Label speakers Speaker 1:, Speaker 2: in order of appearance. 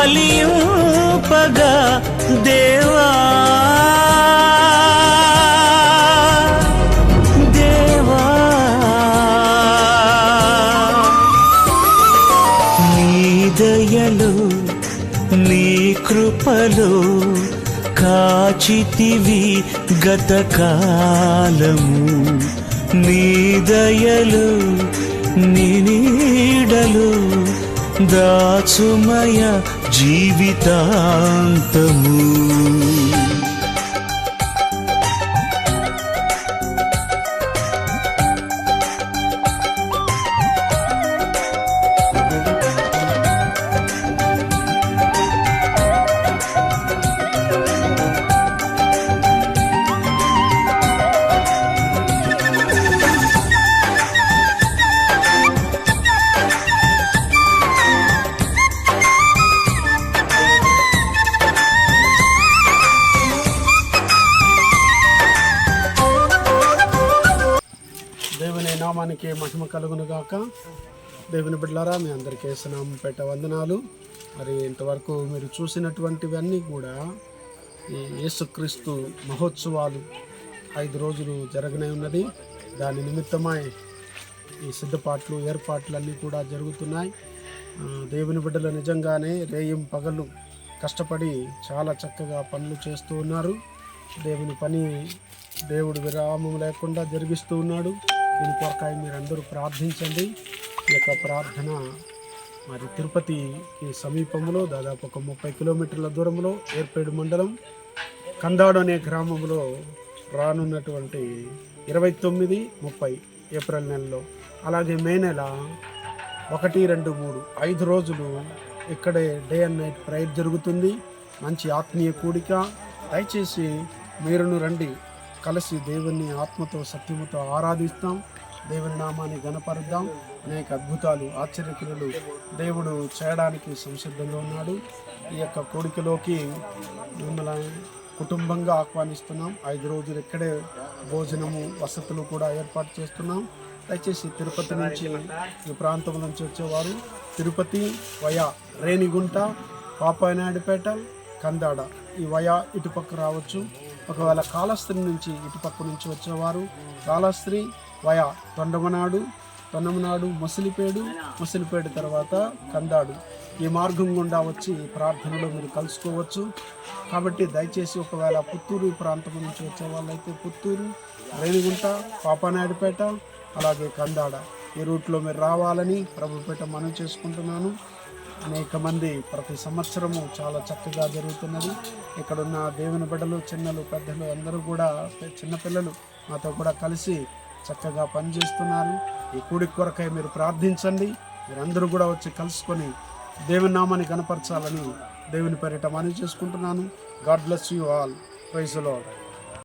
Speaker 1: ఫలింపగా దేవా. దేవా. నీ దయలు నీ కృపలు కాచితివి గతకాలము నీ దయలు నీ నీడలు దాచుమయ జీవితాంతము.
Speaker 2: నామానికి మహిమ కలుగును గాక దేవుని బిడ్డలారా మీ అందరికీ వేసినాము పెట్ట వందనాలు. మరి ఇంతవరకు మీరు చూసినటువంటివన్నీ కూడా ఈ యేసుక్రీస్తు మహోత్సవాలు ఐదు రోజులు జరగనే ఉన్నది. దాని నిమిత్తమై ఈ సిద్ధపాట్లు ఏర్పాట్లు అన్నీ కూడా జరుగుతున్నాయి. దేవుని బిడ్డలు నిజంగానే రేయం పగలు కష్టపడి చాలా చక్కగా పనులు చేస్తూ ఉన్నారు. దేవుని పని దేవుడు విరామం లేకుండా జరిగిస్తూ ఉన్నాడు. దీని కొరకాయ మీరందరూ ప్రార్థించండి. ఈ యొక్క ప్రార్థన మరి తిరుపతికి సమీపంలో దాదాపు ఒక ముప్పై కిలోమీటర్ల దూరంలో ఏర్పేడు మండలం కందాడు అనే గ్రామంలో రానున్నటువంటి ఇరవై తొమ్మిది ముప్పై ఏప్రిల్ నెలలో అలాగే మే నెల ఒకటి రెండు మూడు ఐదు రోజులు ఇక్కడే డే అండ్ నైట్ ప్రేయర్ జరుగుతుంది. మంచి ఆత్మీయ కూడిక. దయచేసి మీరును రండి. కలిసి దేవుని ఆత్మతో సత్యముతో ఆరాధిస్తాం. దేవుని నామాన్ని గణపరుద్దాం అనేక అద్భుతాలు ఆశ్చర్యక్రియలు దేవుడు చేయడానికి సంసిద్ధంగా ఉన్నాడు. ఈ యొక్క కోడికలోకి మిమ్మల్ని కుటుంబంగా ఆహ్వానిస్తున్నాం. ఐదు రోజులు ఇక్కడే భోజనము వసతులు కూడా ఏర్పాటు చేస్తున్నాం. దయచేసి తిరుపతి నుంచి ఈ ప్రాంతం నుంచి వచ్చేవారు. తిరుపతి వయా రేణిగుంట పాపాయనాయుడుపేట కందాడ. ఈ వయా ఇటుపక్క రావచ్చు. ఒకవేళ కాళస్త్రి నుంచి ఇటుపక్క నుంచి వచ్చేవారు కాళస్త్రి వయా తొండమనాడు తొండమనాడు ముసలిపేడు ముసలిపేడు తర్వాత కందాడు. ఈ మార్గం గుండా వచ్చి ప్రార్థనలో మీరు కలుసుకోవచ్చు. కాబట్టి దయచేసి ఒకవేళ పుత్తూరు ప్రాంతం నుంచి వచ్చే వాళ్ళైతే పుత్తూరు రేణిగుంట పాపానాయుడుపేట అలాగే కందాడ. ఈ రూట్లో మీరు రావాలని ప్రభుపేట మనం చేసుకుంటున్నాను. అనేక మంది ప్రతి సంవత్సరము చాలా చక్కగా జరుగుతున్నది. ఇక్కడున్న దేవుని బిడ్డలు చిన్నలు పెద్దలు అందరూ కూడా చిన్నపిల్లలు మాతో కూడా కలిసి చక్కగా పనిచేస్తున్నారు. ఈ కూడి కొరకై మీరు ప్రార్థించండి. మీరందరూ కూడా వచ్చి కలుసుకొని దేవుని నామాన్ని కనపరచాలని దేవుని పేరిట మనవి చేసుకుంటున్నాను. God bless you all. Praise Lord.